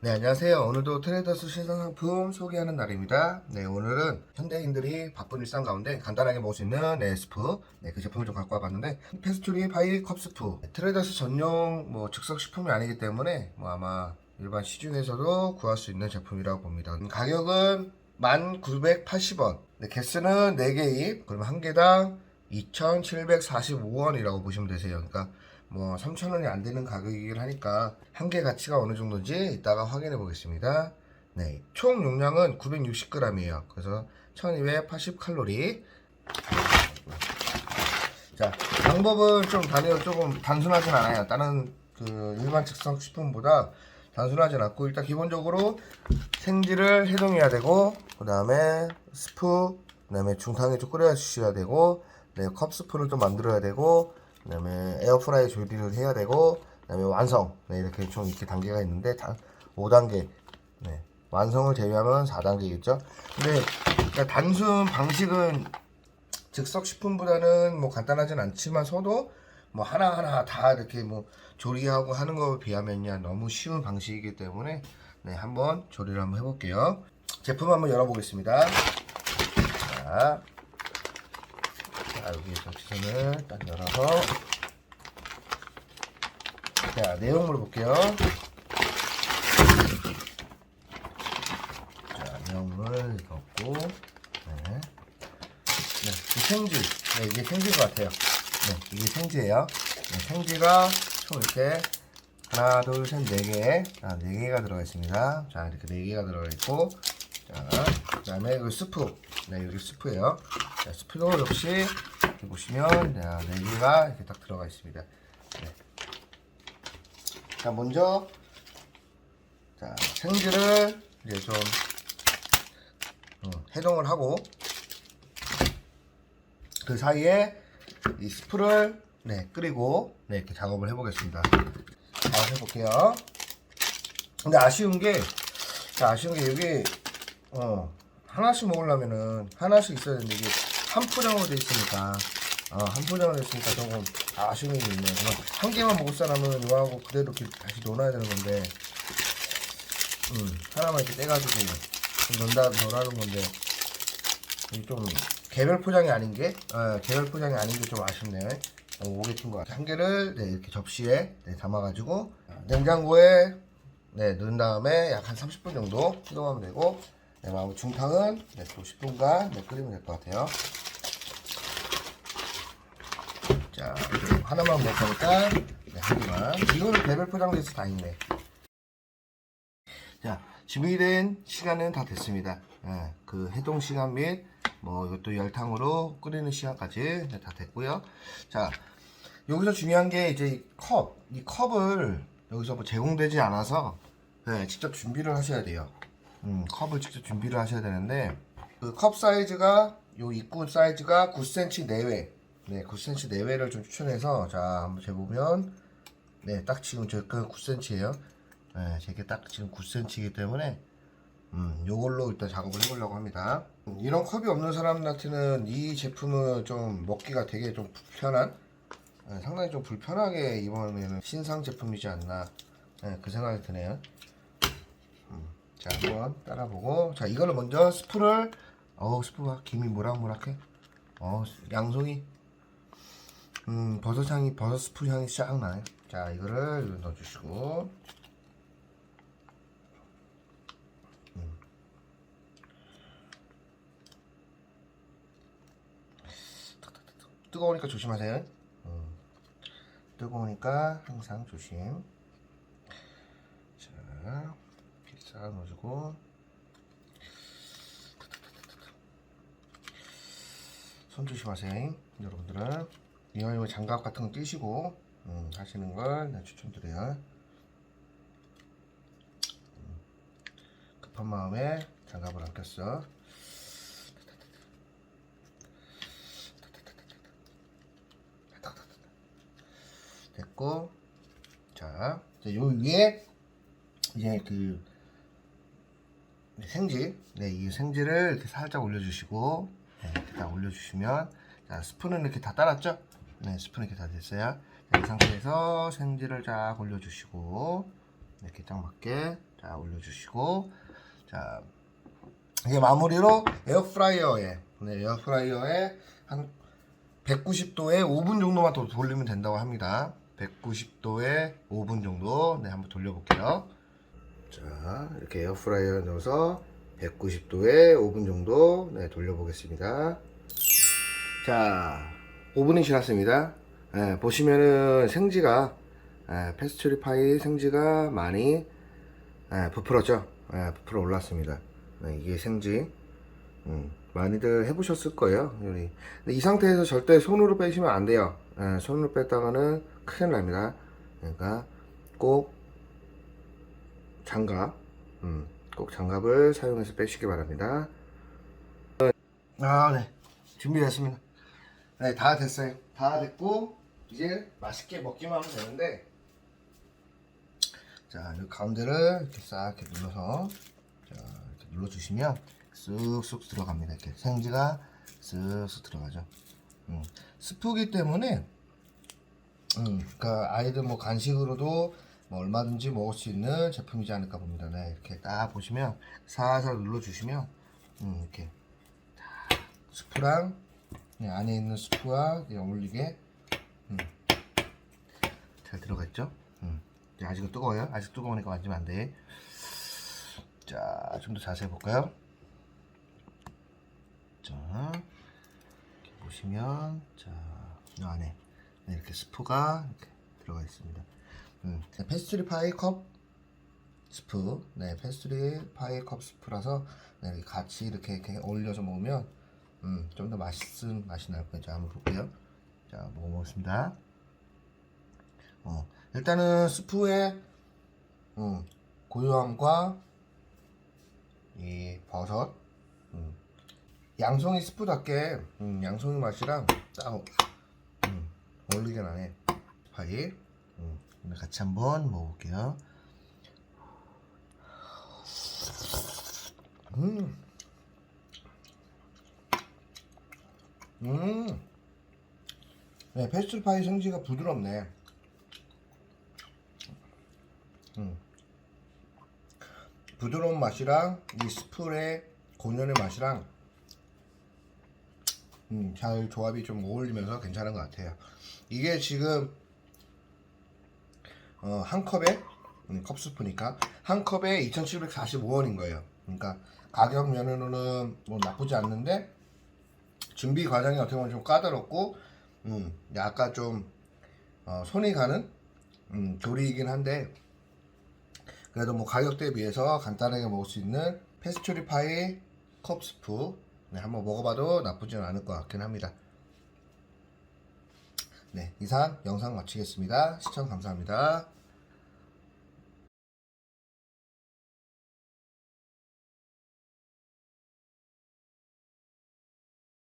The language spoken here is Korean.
네, 안녕하세요. 오늘도 트레이더스 신상 상품 소개하는 날입니다. 네, 오늘은 현대인들이 바쁜 일상 가운데 간단하게 먹을 수 있는 네, 스프. 네, 그 제품을 좀 갖고 와봤는데, 페스츄리 파이 컵 스프. 네, 트레이더스 전용 뭐 즉석 식품이 아니기 때문에 뭐 아마 일반 시중에서도 구할 수 있는 제품이라고 봅니다. 음, 가격은 1,980원. 네, 개수는 4개 입. 그러면 한 개당 2,745원이라고 보시면 되세요. 그러니까 뭐 3,000원이 안 되는 가격이긴 하니까 한 개 가치가 어느 정도인지 이따가 확인해 보겠습니다. 네, 총 용량은 960g이에요. 그래서 1280칼로리. 자, 방법은 좀 단연 조금 단순하진 않아요. 다른 그 일반 즉석 식품보다 단순하진 않고 일단 기본적으로 생지를 해동해야 되고 그 다음에 스프 그 다음에 중탕에 좀 끓여 주셔야 되고 네, 컵 스프를 좀 만들어야 되고 그 다음에 에어프라이 조리를 해야 되고 그 다음에 완성. 네, 이렇게 총 이렇게 단계가 있는데 다 5단계. 네, 완성을 제외하면 4단계겠죠? 근데 그러니까 단순 방식은 즉석 식품보다는 뭐 간단하진 않지만서도 뭐 하나하나 다 이렇게 뭐 조리하고 하는 거에 비하면요 너무 쉬운 방식이기 때문에 네 한번 조리를 한번 해볼게요. 제품 한번 열어보겠습니다. 자, 자 여기 전체선을 딱 열어서 자 내용물을 볼게요 자 내용물 넣고 네. 네, 이 생지. 네, 이게 생지인 것 같아요. 네, 이게 생지예요. 네, 생지가 총 이렇게 하나, 둘, 셋, 네 개. 아, 네 개가 들어가 있습니다. 자, 이렇게 네 개가 들어가 있고, 자, 그 다음에 여기 스프. 네, 여기 스프예요. 자, 스프도 역시 이렇게 보시면, 자, 네 개가 이렇게 딱 들어가 있습니다. 네. 자, 먼저, 자, 생지를 이제 좀, 음, 해동을 하고, 그 사이에 이 스프를 네 끓이고 네 이렇게 작업을 해보겠습니다. 작업 해볼게요. 근데 아쉬운 게 자, 아쉬운 게 여기 어 하나씩 먹으려면은 하나씩 있어야 되는데 이게 한 포장으로 돼 있으니까 어, 한 포장으로 돼 있으니까 조금 아쉬운 게 있네요. 한 개만 먹을 사람은 이거하고 그대로 이렇게 다시 넣어놔야 되는 건데 음 하나만 이렇게 떼가지고 좀 넣는다 넣으라는 건데 이게 좀 개별 포장이 아닌 게 어, 개별 포장이 아닌 게 좀 아쉽네요. 어, 같아요. 한 개를 네, 이렇게 접시에 네, 담아가지고 냉장고에 네, 넣은 다음에 약 한 30분 정도 해동하면 되고 네, 마무 중탕은 네, 또 10분간 네, 끓이면 될 것 같아요. 자, 하나만 거니까 네, 한 개만. 이거는 개별 포장돼서 다 있네. 자, 준비된 시간은 다 됐습니다. 예, 그 해동 시간 및 뭐 이것도 열탕으로 끓이는 시간까지 네, 다 됐고요. 자, 여기서 중요한 게 이제 이 컵, 이 컵을 여기서 뭐 제공되지 않아서 네, 직접 준비를 하셔야 돼요. 음, 컵을 직접 준비를 하셔야 되는데 그 컵 사이즈가 요 입구 사이즈가 9cm 내외, 네, 9cm 내외를 좀 추천해서 자 한번 재보면 네, 딱 지금 저가 9cm예요. 네, 제게 딱 지금 9cm이기 때문에 음, 요걸로 일단 작업을 해보려고 합니다. 음, 이런 컵이 없는 사람한테는 이 제품은 좀 먹기가 되게 좀 불편한, 네, 상당히 좀 불편하게 이번에는 신상 제품이지 않나, 네, 그 생각이 드네요. 음, 자, 한번 따라보고, 자, 이거를 먼저 스프를, 어우, 스프가 김이 모락모락해. 어, 양송이, 음, 버섯 향이, 버섯 스프 향이 싹 나요. 자, 이거를 넣어주시고, 뜨거우니까 조심하세요. 음, 뜨거우니까 항상 조심. 자, 비싸 넣어주고. 손 조심하세요. 여러분들은 이왕이면 장갑 같은 거 끼시고 음, 하시는 걸 네, 추천드려요. 음, 급한 마음에 장갑을 안 꼈어. 됐고 자, 요 위에 이제 그 생지, 네, 이 생지를 이렇게 살짝 올려주시고 네, 이렇게 다 올려주시면 자, 스푼은 이렇게 다 따랐죠? 네, 스푼 이렇게 다 됐어요. 자, 이 상태에서 생지를 쫙 올려주시고 이렇게 딱 맞게 자 올려주시고 자 이게 마무리로 에어프라이어에 네, 에어프라이어에 한 190도에 5분 정도만 더 돌리면 된다고 합니다. 190도에 5분 정도 네 한번 돌려볼게요. 자 이렇게 에어프라이어에 넣어서 190도에 5분 정도 네, 돌려보겠습니다. 자 5분이 지났습니다. 예, 보시면은 생지가 예, 페스츄리 파이 생지가 많이 예, 부풀었죠. 예, 부풀어 올랐습니다. 네, 이게 생지. 음, 많이들 해보셨을 거예요. 이 상태에서 절대 손으로 빼시면 안 돼요. 예, 손으로 뺐다가는 큰일 납니다. 그러니까 꼭 장갑, 음, 꼭 장갑을 사용해서 빼시기 바랍니다. 아, 네. 준비됐습니다. 네, 다 됐어요. 다 됐고, 이제 맛있게 먹기만 하면 되는데, 자, 이 가운데를 이렇게 싹 이렇게 눌러서, 자, 이렇게 눌러주시면 쑥쑥 들어갑니다. 이렇게 생지가 쑥쑥 들어가죠. 음, 스프기 때문에, 음, 그러니까 아이들 뭐 간식으로도 뭐 얼마든지 먹을 수 있는 제품이지 않을까 봅니다. 네, 이렇게 딱 보시면 살살 눌러주시면, 음, 이렇게 스프랑 네, 안에 있는 스프와 네, 어울리게 음, 잘 들어가 있죠? 음. 아직은 뜨거워요. 아직 뜨거우니까 만지면 안 돼. 자, 좀 더 자세히 볼까요? 자, 보시면 자, 이 안에 네, 이렇게 스프가 이렇게 들어가 있습니다. 음, 네, 페스츄리 파이 컵 스프, 네, 페스츄리 파이 컵 스프라서 네, 같이 이렇게, 이렇게 올려서 먹으면 음, 좀 더 맛있은 맛이 날 거예요. 자, 한번 볼게요. 자, 먹어보겠습니다. 어, 일단은 스프의 음, 고요함과 이 버섯, 음, 양송이 스프답게 음, 양송이 맛이랑 딱 음, 어울리게 나네. 파이. 음, 오늘 같이 한번 먹어볼게요. 음. 음. 네, 페스트 파이 생지가 부드럽네. 음. 부드러운 맛이랑 이 스프의 고연의 맛이랑 음, 잘 조합이 좀 어울리면서 괜찮은 것 같아요. 이게 지금 어, 한 컵에 음, 컵 스프니까 한 컵에 2,745원인 거예요. 그러니까 가격 면으로는 뭐 나쁘지 않는데 준비 과정이 어떻게 보면 좀 까다롭고 음, 약간 좀 어, 손이 가는 음, 조리이긴 한데 그래도 뭐 가격대에 비해서 간단하게 먹을 수 있는 페스츄리 파이 컵 스프 네, 한번 먹어봐도 나쁘지는 않을 것 같긴 합니다. 네, 이상 영상 마치겠습니다. 시청 감사합니다.